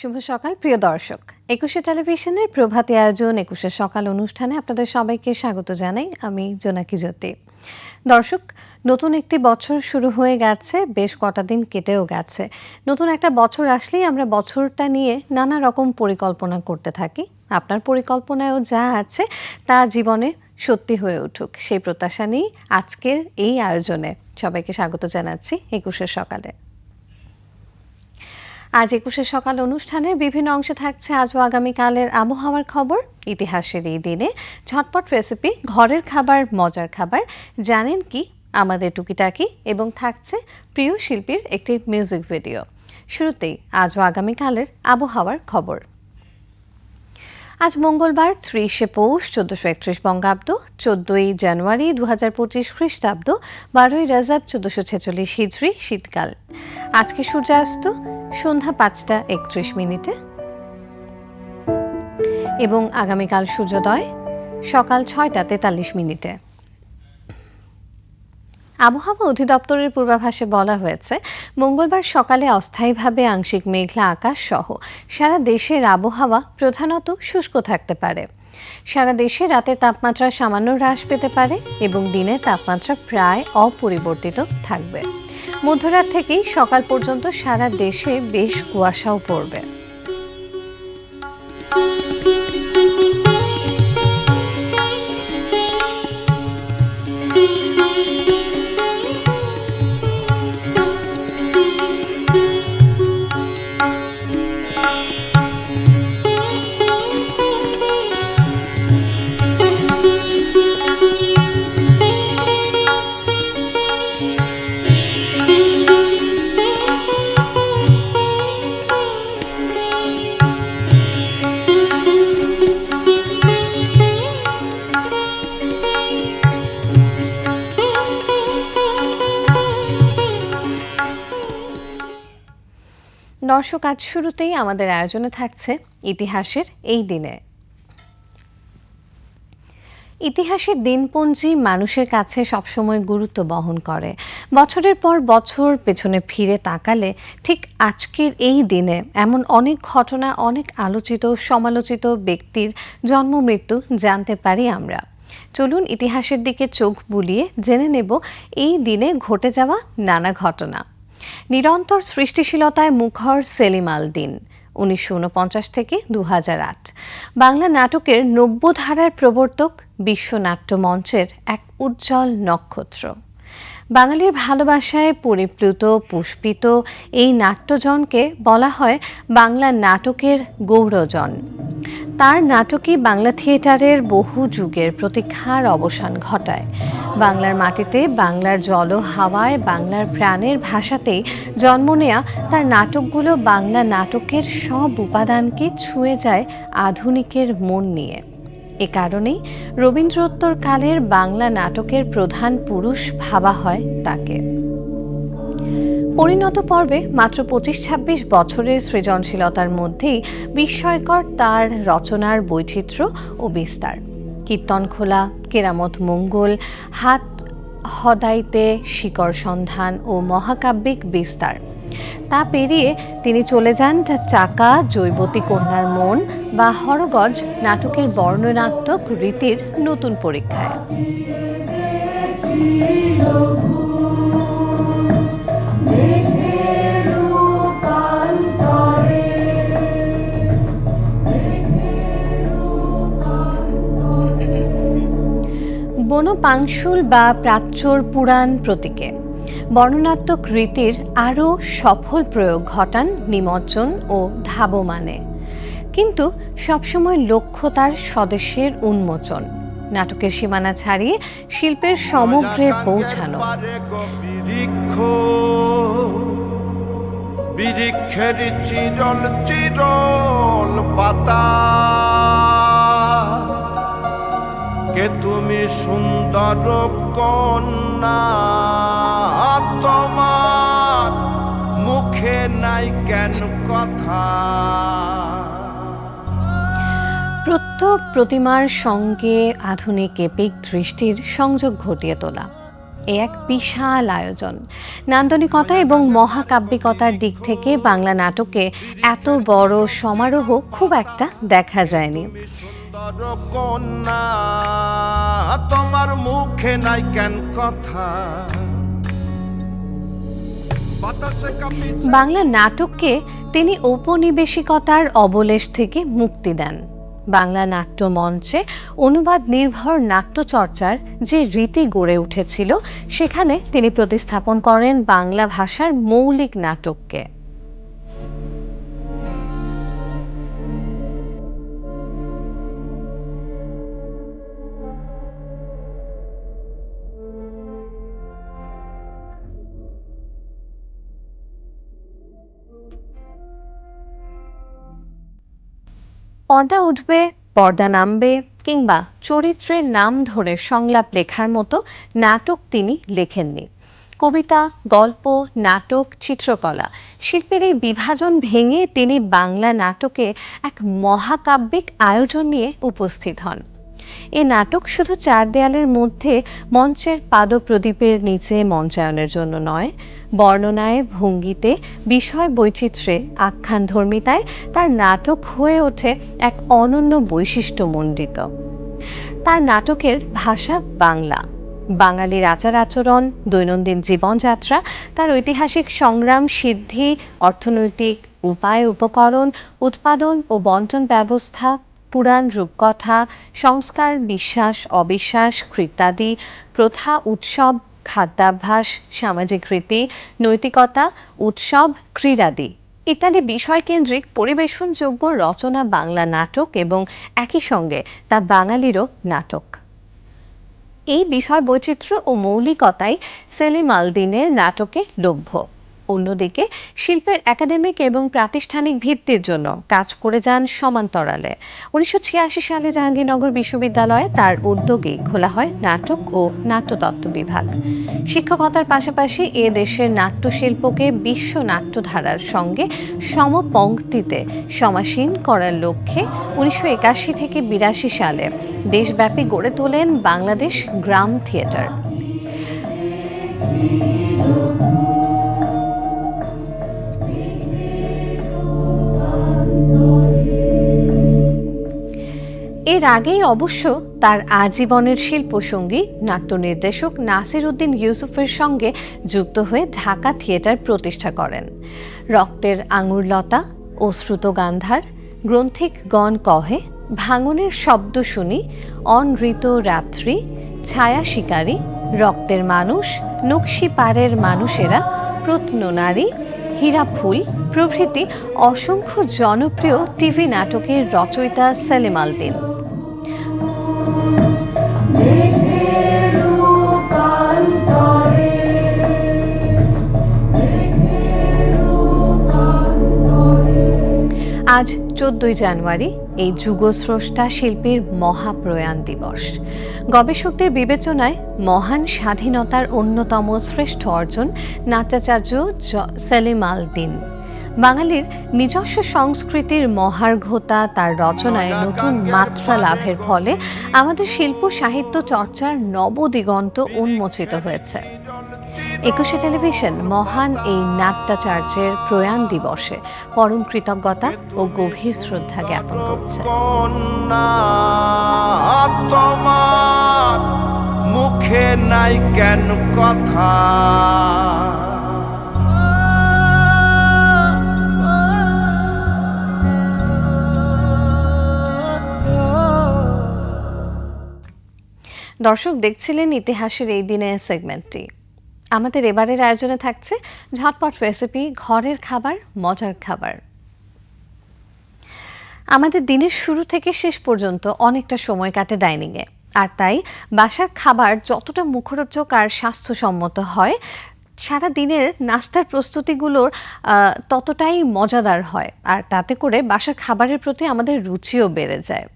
শুভ সকাল, প্রিয় দর্শক। একুশে টেলিভিশনের প্রভাতী আয়োজন একুশে সকাল অনুষ্ঠানে আপনাদের সবাইকে স্বাগত জানাই, আমি জোনাকি জ্যোতি। দর্শক, নতুন একটি বছর শুরু হয়ে গেছে, বেশ কটা দিন কেটেও গেছে। নতুন একটা বছর আসলেই আমরা বছরটা নিয়ে নানা রকম পরিকল্পনা করতে থাকি। আপনার পরিকল্পনায়ও যা আছে, তা জীবনে সত্যি হয়ে উঠুক। সেই প্রত্যাশা নিয়েই আজকের এই আয়োজনে সবাইকে স্বাগত জানাচ্ছি একুশের সকালে। আজ একুশে সকাল অনুষ্ঠানের বিভিন্ন অংশে থাকছে আজ ও আগামীকালের আবহাওয়ার খবর। ইতিহাসের এই দিনে ঝটপট রেসিপি ঘরের খাবার, মজার খাবার। জানেন কি? আমাদের টুকিটাকি এবং থাকছে প্রিয় শিল্পীর একটি মিউজিক ভিডিও শুরুতেই আজ ও আগামীকালের আবহাওয়ার খবর। আজ মঙ্গলবার, ত্রিশে পৌষ, চোদ্দশো একত্রিশ বঙ্গাব্দ, চোদ্দই জানুয়ারি দু হাজার পঁচিশ খ্রিস্টাব্দ, বারোই রাজাব, চোদ্দশো ছেচল্লিশ হিজড়ি, শীতকাল। আজকে সূর্যাস্ত সন্ধ্যা পাঁচটা একত্রিশ মিনিটে। এবং আগামীকাল সূর্যোদয় সকাল ছয়টা তেতাল্লিশ মিনিটে। আবহাওয়া অধিদপ্তরের পূর্বাভাসে বলা হয়েছে, মঙ্গলবার সকালে অস্থায়ীভাবে আংশিক মেঘলা আকাশ সহ সারা দেশের আবহাওয়া প্রধানত শুষ্ক থাকতে পারে। সারা দেশে রাতের তাপমাত্রা সামান্য হ্রাস পেতে পারে এবং দিনের তাপমাত্রা প্রায় অপরিবর্তিত থাকবে। মধ্যরাত থেকেই সকাল পর্যন্ত সারা দেশে বেশ কুয়াশাও পড়বে। দর্শক, আজ শুরুতেই আমাদের আয়োজনে থাকছে ইতিহাসের এই দিনে। ইতিহাসের দিনপঞ্জি মানুষের কাছে সবসময় গুরুত্ব বহন করে। বছরের পর বছর পেছনে ফিরে তাকালে ঠিক আজকের এই দিনে এমন অনেক ঘটনা, অনেক আলোচিত, সমালোচিত ব্যক্তির জন্ম, মৃত্যু জানতে পারি আমরা। চলুন ইতিহাসের দিকে চোখ বুলিয়ে জেনে নেব, এই দিনে ঘটে যাওয়া নানা ঘটনা। নিরন্তর সৃষ্টিশীলতায় মুখর সেলিম আল দিন, উনিশশো ঊনপঞ্চাশ থেকে দু হাজার আট। বাংলা নাটকের নব্য ধারার প্রবর্তক বিশ্ব নাট্য মঞ্চের এক উজ্জ্বল নক্ষত্র। বাঙালির ভালোবাসায় পরিপ্লুত, পুষ্পিত এই নাট্যজনকে বলা হয় বাংলা নাটকের গৌরজন। তার নাটকই বাংলা থিয়েটারের বহু যুগের প্রতীক্ষার অবসান ঘটায়। বাংলার মাটিতে বাংলার জল হাওয়ায় বাংলার প্রাণের ভাষাতেই জন্ম নেয়া তার নাটকগুলো বাংলা নাটকের সব উপাদানকে ছুঁয়ে যায় আধুনিকের মন নিয়ে। এ কারণেই রবীন্দ্রোত্তর কালের বাংলা নাটকের প্রধান পুরুষ ভাবা হয় তাকে। পরিণত পর্বে মাত্র পঁচিশ ছাব্বিশ বছরের সৃজনশীলতার মধ্যেই বিস্ময়কর তার রচনার বৈচিত্র্য ও বিস্তার। কীর্তন খোলা, কেরামত মঙ্গল, হাত হদাইতে শিকড় সন্ধান ও মহাকাব্যিক বিস্তার। তা পেরিয়ে তিনি চলে যান চাকা, জৈবতী কন্যার মন বা হরগজ নাটকের বর্ণনাত্মক রীতির নতুন পরীক্ষায়। বনপাংশুল বা প্রাচ্যর পুরাণ প্রতীকে। বর্ণনাত্মক রীতির আরও সফল প্রয়োগ ঘটান নিমজ্জন ও ধাবমানে। কিন্তু সবসময় লক্ষ্য তার স্বদেশের উন্মোচন। নাটকের সীমানা ছাড়িয়ে শিল্পের সমগ্রে পৌঁছানো। বৃক্ষের চিরল চিরল পাতা। কে তুমি সুন্দর কন্যা? তোমার মুখে নাই কেন কথা? প্রত্যেক প্রতিমার সঙ্গে আধুনিক এপিক দৃষ্টির সংযোগ ঘটিয়ে তোলা। এ এক বিশাল আয়োজন। নান্দনিকতা এবং মহাকাব্যিকতার দিক থেকে বাংলা নাটকে এত বড় সমারোহ খুব একটা দেখা যায়নি। তোমার মুখে নাই কেন কথা? বাংলা নাটককে তিনি ঔপনিবেশিকতার অবলেশ থেকে মুক্তি দেন। বাংলা নাট্য মঞ্চে অনুবাদ নির্ভর নাট্যচর্চার যে রীতি গড়ে উঠেছিল, সেখানে তিনি প্রতিস্থাপন করেন বাংলা ভাষার মৌলিক নাটককে। পর্দা উঠবে, পর্দা নামবে কিংবা চরিত্রের নাম ধরে সংলাপ লেখার মতো নাটক তিনি লেখেননি। কবিতা, গল্প, নাটক, চিত্রকলা শিল্পের এই বিভাজন ভেঙে তিনি বাংলা নাটকে এক মহাকাব্যিক আয়োজন নিয়ে উপস্থিত হন। এ নাটক শুধু চার দেয়ালের মধ্যে মঞ্চের পাদপ্রদীপের নিচে মঞ্চায়নের জন্য নয়, বর্ণনায়, ভঙ্গিতে, বিষয় বৈচিত্র্যে, আখ্যানধর্মিতায় তার নাটক হয়ে ওঠে এক অনন্য বৈশিষ্ট্যমণ্ডিত তার নাটকের ভাষা বাংলা। বাঙালির আচার আচরণ, দৈনন্দিন জীবনযাত্রা, তার ঐতিহাসিক সংগ্রাম, সিদ্ধি, অর্থনৈতিক উপায়, উপকরণ, উৎপাদন ও বন্টন ব্যবস্থা পুরাণ, রূপকথা, সংস্কার বিশ্বাস অবিশ্বাস, কৃত্যাদি, প্রথা, উৎসব, খাদ্যাভ্যাস, সামাজিক রীতি, নৈতিকতা, উৎসব, ক্রীড়াদি। ইত্যাদি বিষয়কেন্দ্রিক পরিবেশনযোগ্য রচনা, বাংলা নাটক এবং একই সঙ্গে তা বাঙালিরও নাটক। এই বিষয় বৈচিত্র্য ও মৌলিকতাই সেলিম আলদিনের নাটকে লভ্য। অন্যদিকে শিল্পের একাডেমিক এবং প্রাতিষ্ঠানিক ভিত্তির জন্য কাজ করে যান সমান্তরালে। উনিশশো ছিয়াশি সালে জাহাঙ্গীরনগর বিশ্ববিদ্যালয়ে তার উদ্যোগেই খোলা হয় নাটক ও নাট্যতত্ত্ব বিভাগ। শিক্ষকতার পাশাপাশি এ দেশের নাট্যশিল্পকে বিশ্ব নাট্যধারার সঙ্গে সমপংক্তিতে সমাসীন করার লক্ষ্যে উনিশশো একাশি থেকে বিরাশি সালে দেশব্যাপী গড়ে তোলেন বাংলাদেশ গ্রাম থিয়েটার। এর আগেই অবশ্য তার আজীবনের শিল্পসঙ্গী নাট্য নির্দেশক নাসির উদ্দিন ইউসুফের সঙ্গে যুক্ত হয়ে ঢাকা থিয়েটার প্রতিষ্ঠা করেন। রক্তের আঙুরলতা, অশ্রুত গান্ধার, গ্রন্থিক গণ কহে, ভাঙনের শব্দ শুনি, অনৃত রাত্রি, ছায়া শিকারী, রক্তের মানুষ, নকশি পাড়ের মানুষেরা, প্রত্ননারী হীরা ফুল প্রভৃতি অসংখ্য জনপ্রিয় টিভি নাটকের রচয়িতা সেলিম আলদিন। আজ চোদ্দই জানুয়ারি এই যুগস্রষ্টা শিল্পীর মহাপ্রয়াণ দিবস। গবেষকদের বিবেচনায় মহান স্বাধীনতার অন্যতম শ্রেষ্ঠ অর্জন নাট্যাচার্য সেলিম আল দিন। বাঙালির নিজস্ব সংস্কৃতির মহার্ঘতা তার রচনায় নতুন মাত্রা লাভের ফলে আমাদের শিল্প সাহিত্য চর্চার নবদিগন্ত উন্মোচিত হয়েছে। একুশে টেলিভিশন মহান এই নাট্যাচার্যের প্রয়াণ দিবসে পরম কৃতজ্ঞতা ও গভীর শ্রদ্ধা জ্ঞাপন করছে। মুখে নাই কেন কথা? দর্শক দেখছিলেন ইতিহাসের এই দিনের সেগমেন্টটি। আমাদের এবারের আয়োজনে থাকছে ঝটপট রেসিপি ঘরের খাবার, মজার খাবার। আমাদের দিনের শুরু থেকে শেষ পর্যন্ত অনেকটা সময় কাটে ডাইনিংয়ে আর তাই বাসার খাবার যতটা মুখরোচক আর স্বাস্থ্যসম্মত হয়, সারা দিনের নাস্তার প্রস্তুতিগুলোর ততটাই মজাদার হয়। আর তাতে করে বাসার খাবারের প্রতি আমাদের রুচিও বেড়ে যায়।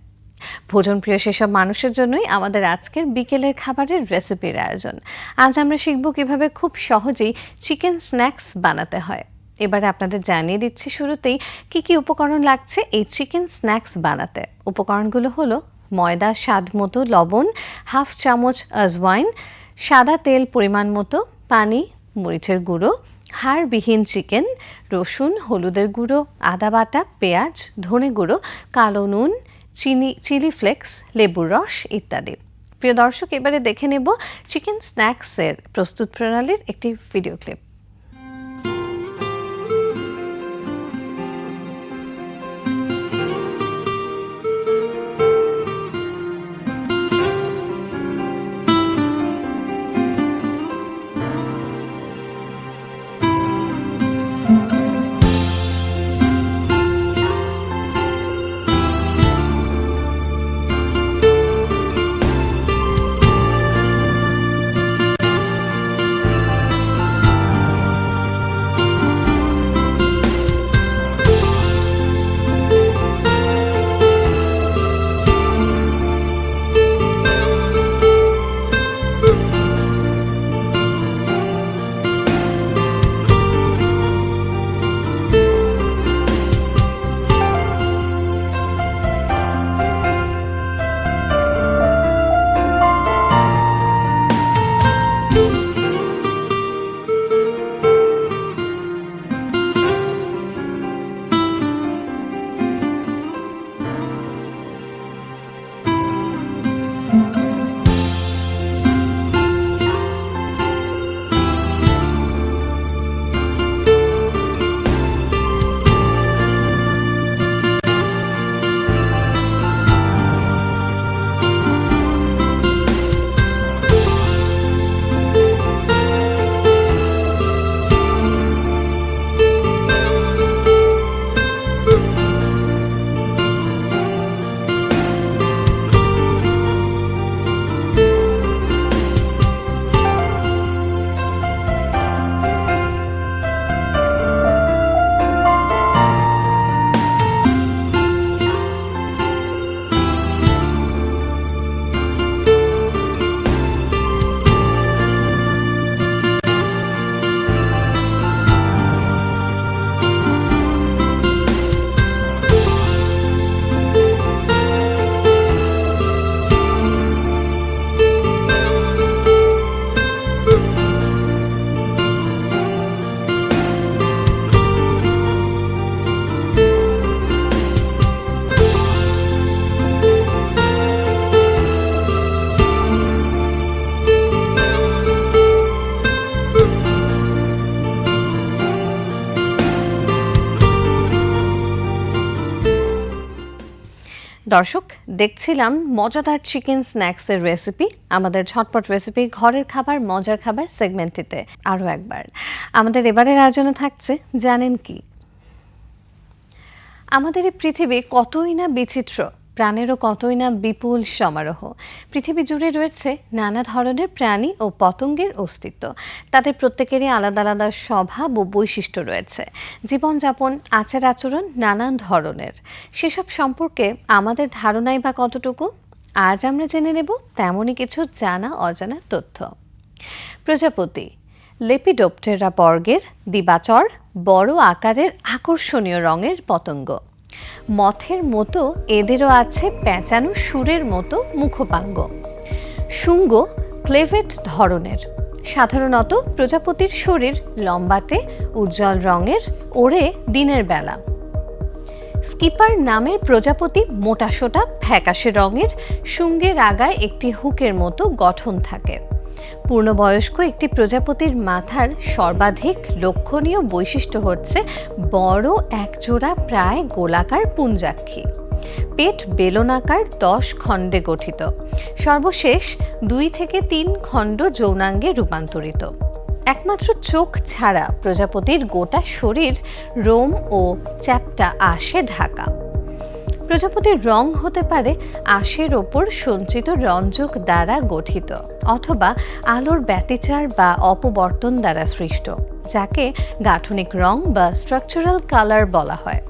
ভোজনপ্রিয় সেসব মানুষের জন্যই আমাদের আজকের বিকেলের খাবারের রেসিপির আয়োজন। আজ আমরা শিখব কীভাবে খুব সহজেই চিকেন স্ন্যাক্স বানাতে হয়। এবারে আপনাদের জানিয়ে দিচ্ছি শুরুতেই কি কি উপকরণ লাগছে এই চিকেন স্ন্যাক্স বানাতে। উপকরণগুলো হলো ময়দা, স্বাদ মতো লবণ, হাফ চামচ আজওয়াইন, সাদা তেল পরিমাণ মতো, পানি, মরিচের গুঁড়ো, হাড়বিহীন চিকেন, রসুন, হলুদের গুঁড়ো, আদা বাটা, পেঁয়াজ, ধনে গুঁড়ো, কালো নুন চিনি, চিলি ফ্লেক্স লেবুর রস ইত্যাদি। প্রিয় দর্শক, এবারে দেখে নেব চিকেন স্ন্যাক্সের প্রস্তুত প্রণালীর একটি ভিডিও ক্লিপ। দর্শক, দেখছিলাম মজাদার চিকেন স্ন্যাক্সের রেসিপি আমাদের ঝটপট রেসিপি ঘরের খাবার, মজার খাবার সেগমেন্টটিতে আরও একবার। আমাদের এবারের আয়োজনে থাকছে, জানেন কি? আমাদের এই পৃথিবী কতই না বিচিত্র প্রাণেরও কতই না বিপুল সমারোহ। পৃথিবী জুড়ে রয়েছে নানা ধরনের প্রাণী ও পতঙ্গের অস্তিত্ব। তাদের প্রত্যেকেরই আলাদা আলাদা স্বভাব ও বৈশিষ্ট্য রয়েছে। জীবনযাপন, আচার আচরণ নানান ধরনের। সেসব সম্পর্কে আমাদের ধারণাই বা কতটুকু? আজ আমরা জেনে নেব তেমনই কিছু জানা অজানা তথ্য। প্রজাপতি, লেপিডোপ্টেরা বর্গের দিবাচর, বড় আকারের আকর্ষণীয় রঙের পতঙ্গ। মথের মতো এদেরও আছে পেঁচানো সুরের মতো মুখপাঙ্গ। শুঙ্গ ক্লেভেট ধরনের। সাধারণত প্রজাপতির শরীর লম্বাটে, উজ্জ্বল রঙের, ওড়ে দিনের বেলা। স্কিপার নামের প্রজাপতি মোটাসোটা ফ্যাকাশে রঙের, শুঙ্গের আগায় একটি হুকের মতো গঠন থাকে। পূর্ণবয়স্ক একটি প্রজাপতির মাথার সর্বাধিক লক্ষণীয় বৈশিষ্ট্য হচ্ছে বড়, একজোড়া, প্রায় গোলাকার পুঞ্জাক্ষী। পেট বেলনাকার দশ খণ্ডে গঠিত। সর্বশেষ দুই থেকে তিন খণ্ড যৌনাঙ্গে রূপান্তরিত। একমাত্র চোখ ছাড়া প্রজাপতির গোটা শরীর রোম ও চ্যাপ্টা আসে ঢাকা। প্রজাপতির রং হতে পারে আশের ওপর সঞ্চিত রঞ্জক দ্বারা গঠিত অথবা আলোর ব্যতিচার বা অপবর্তন দ্বারা সৃষ্ট, যাকে গাঠনিক রং বা স্ট্রাকচারাল কালার বলা হয়।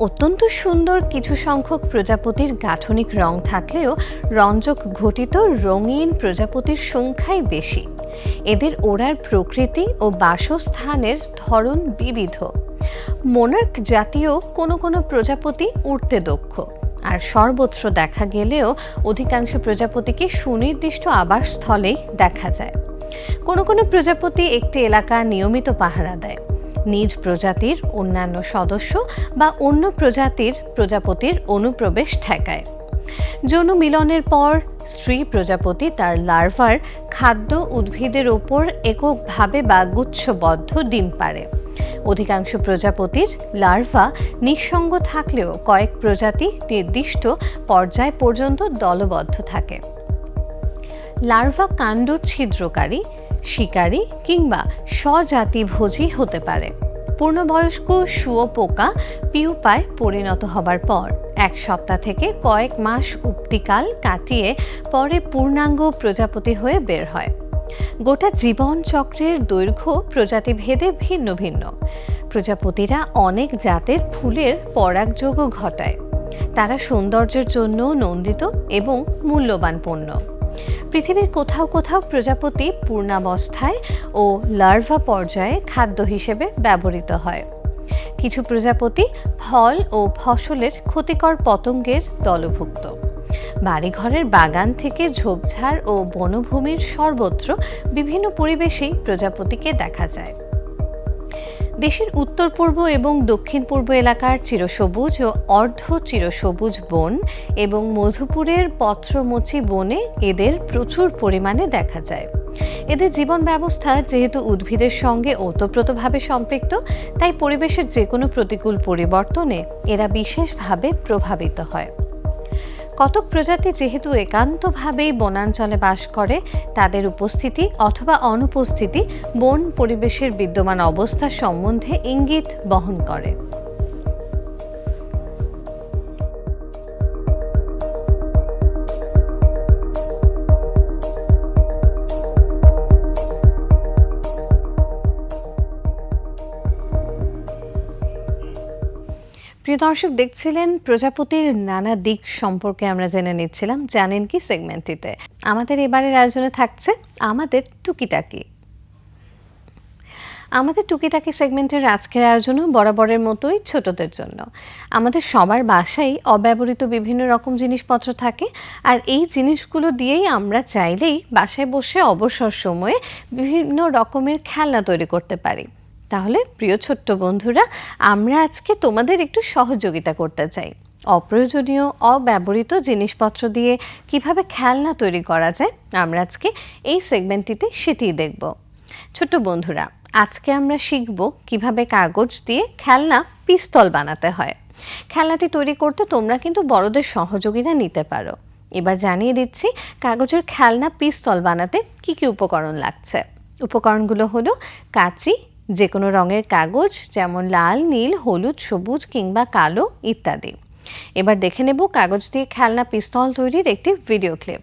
অত্যন্ত সুন্দর কিছু সংখ্যক প্রজাপতির গাঠনিক রং থাকলেও রঞ্জক ঘটিত রঙিন প্রজাপতির সংখ্যাই বেশি। এদের ওড়ার প্রকৃতি ও বাসস্থানের ধরন বিবিধ। মোনার্ক জাতীয় কোনো কোনো প্রজাপতি উড়তে দক্ষ। আর সর্বত্র দেখা গেলেও অধিকাংশ প্রজাপতিকে সুনির্দিষ্ট আবাসস্থলেই দেখা যায়। কোনো কোনো প্রজাপতি একটি এলাকা নিয়মিত পাহারা দেয়। নিজ প্রজাতির অন্যান্য সদস্য বা অন্য প্রজাতির প্রজাপতির অনুপ্রবেশ ঠেকায়। যৌন মিলনের পর স্ত্রী প্রজাপতি তার লার্ভার খাদ্য উদ্ভিদের ওপর এককভাবে বা গুচ্ছবদ্ধ ডিম পারে অধিকাংশ প্রজাপতির লার্ভা নিঃসঙ্গ থাকলেও কয়েক প্রজাতি নির্দিষ্ট পর্যায় পর্যন্ত দলবদ্ধ থাকে। লার্ভা কাণ্ড ছিদ্রকারী শিকারী কিংবা স্বজাতিভোজী হতে পারে। পূর্ণবয়স্ক শুয়োপোকা পিউপায় পরিণত হবার পর এক সপ্তাহ থেকে কয়েক মাস উক্তিকাল কাটিয়ে পরে পূর্ণাঙ্গ প্রজাপতি হয়ে বের হয়। গোটা জীবন চক্রের দৈর্ঘ্য প্রজাতি ভেদে ভিন্ন ভিন্ন। প্রজাপতিরা অনেক জাতের ফুলের পরাগযোগও ঘটায়। তারা সৌন্দর্যের জন্য নন্দিত এবং মূল্যবান পণ্য। পৃথিবীর কোথাও কোথাও প্রজাপতি পূর্ণাবস্থায় ও লার্ভা পর্যায়ে খাদ্য হিসেবে ব্যবহৃত হয়। কিছু প্রজাপতি ফল ও ফসলের ক্ষতিকর পতঙ্গের দলভুক্ত। বাড়িঘরের বাগান থেকে ঝোপঝাড় ও বনভূমির সর্বত্র বিভিন্ন পরিবেশেই প্রজাপতিকে দেখা যায়। দেশের উত্তর পূর্ব এবং দক্ষিণ পূর্ব এলাকার চিরসবুজ ও অর্ধ চিরসবুজ বন এবং মধুপুরের পত্রমোচী বনে এদের প্রচুর পরিমাণে দেখা যায়। এদের জীবন ব্যবস্থা যেহেতু উদ্ভিদের সঙ্গে ওতপ্রোতভাবে সম্পৃক্ত, তাই পরিবেশের যে কোনো প্রতিকূল পরিবর্তনে এরা বিশেষভাবে প্রভাবিত হয়। কতক প্রজাতি যেহেতু একান্তভাবেই বনাঞ্চলে বাস করে, তাদের উপস্থিতি অথবা অনুপস্থিতি বন পরিবেশের বিদ্যমান অবস্থা সম্বন্ধে ইঙ্গিত বহন করে। প্রিয় দর্শক, দেখছিলেন প্রজাপতির নানা দিক সম্পর্কে আমরা জেনে নিচ্ছিলাম। জানেন কি সেগমেন্টটিতে? আমাদের এবারের আয়োজনে থাকছে আমাদের টুকিটাকি। আমাদের টুকিটাকি সেগমেন্টের আজকের আয়োজনও বরাবরের মতোই ছোটদের জন্য। আমাদের সবার বাসায় অব্যবহৃত বিভিন্ন রকম জিনিসপত্র থাকে আর এই জিনিসগুলো দিয়েই আমরা চাইলেই বাসায় বসে অবসর সময়ে বিভিন্ন রকমের খেলনা তৈরি করতে পারি। তাহলে প্রিয় ছোট্ট বন্ধুরা, আমরা আজকে তোমাদের একটু সহযোগিতা করতে চাই। অপ্রয়োজনীয়, অব্যবহৃত জিনিসপত্র দিয়ে কীভাবে খেলনা তৈরি করা যায়, আমরা আজকে এই সেগমেন্টটিতে সেটিই দেখব। ছোট্ট বন্ধুরা, আজকে আমরা শিখব কীভাবে কাগজ দিয়ে খেলনা পিস্তল বানাতে হয়। খেলনাটি তৈরি করতে তোমরা কিন্তু বড়দের সহযোগিতা নিতে পারো। এবার জানিয়ে দিচ্ছি, কাগজের খেলনা পিস্তল বানাতে কি কি উপকরণ লাগছে। উপকরণগুলো হলো কাঁচি যে কোনো রঙের কাগজ, যেমন লাল, নীল, হলুদ, সবুজ কিংবা কালো ইত্যাদি। এবার দেখে নেব কাগজ দিয়ে খেলনা, পিস্তল তৈরির একটি ভিডিও ক্লিপ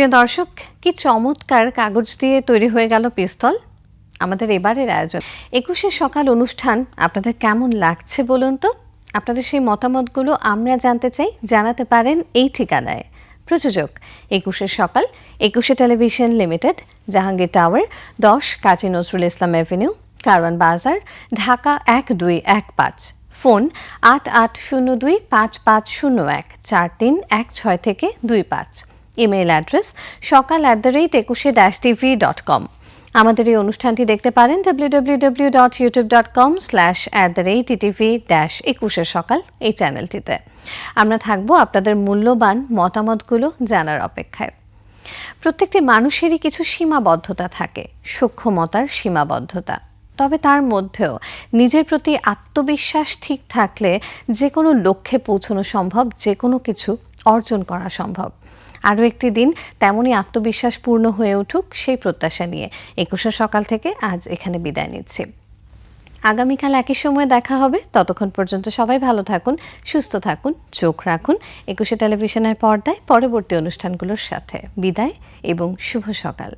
প্রিয় দর্শক, কি চমৎকার কাগজ দিয়ে তৈরি হয়ে গেল পিস্তল? আমাদের এবারের আয়োজন। একুশে সকাল অনুষ্ঠান, আপনাদের কেমন লাগছে বলুন তো? আপনাদের সেই মতামতগুলো আমরা জানতে চাই, জানাতে পারেন এই ঠিকানায়। প্রযোজক, একুশে সকাল, একুশে টেলিভিশন লিমিটেড, জাহাঙ্গীর টাওয়ার, দশ কাজী নজরুল ইসলাম এভিনিউ, কারওয়ান বাজার, ঢাকা এক দুই এক পাঁচ। ফোন আট আট শূন্য দুই পাঁচ পাঁচ শূন্য এক, চার তিন এক ছয় থেকে দুই পাঁচ। Email address Sokal at the rate Ekushe dash TV dot com আমাদের এই অনুষ্ঠানটি দেখতে পারেন W W W dot YouTube dot com slash at the rate TV dash একুশের সকাল এই চ্যানেলটিতে আমরা থাকব আপনাদের মূল্যবান মতামতগুলো জানার অপেক্ষায়। প্রত্যেকটি মানুষেরই কিছু সীমাবদ্ধতা থাকে, সূক্ষ্মতার সীমাবদ্ধতা। তবে তার মধ্যেও নিজের প্রতি আত্মবিশ্বাস ঠিক থাকলে যে কোনো লক্ষ্যে পৌঁছানো সম্ভব, যে কোনো কিছু অর্জন করা সম্ভব। আরও একটি দিন তেমনই আত্মবিশ্বাস পূর্ণ হয়ে উঠুক সেই প্রত্যাশা নিয়ে। একুশে সকাল থেকে আজ এখানে বিদায় নিচ্ছি। আগামীকাল একই সময় দেখা হবে। ততক্ষণ পর্যন্ত সবাই ভালো থাকুন, সুস্থ থাকুন, চোখ রাখুন। একুশে টেলিভিশনের পর্দায় পরবর্তী অনুষ্ঠানগুলোর সাথে বিদায় এবং শুভ সকাল।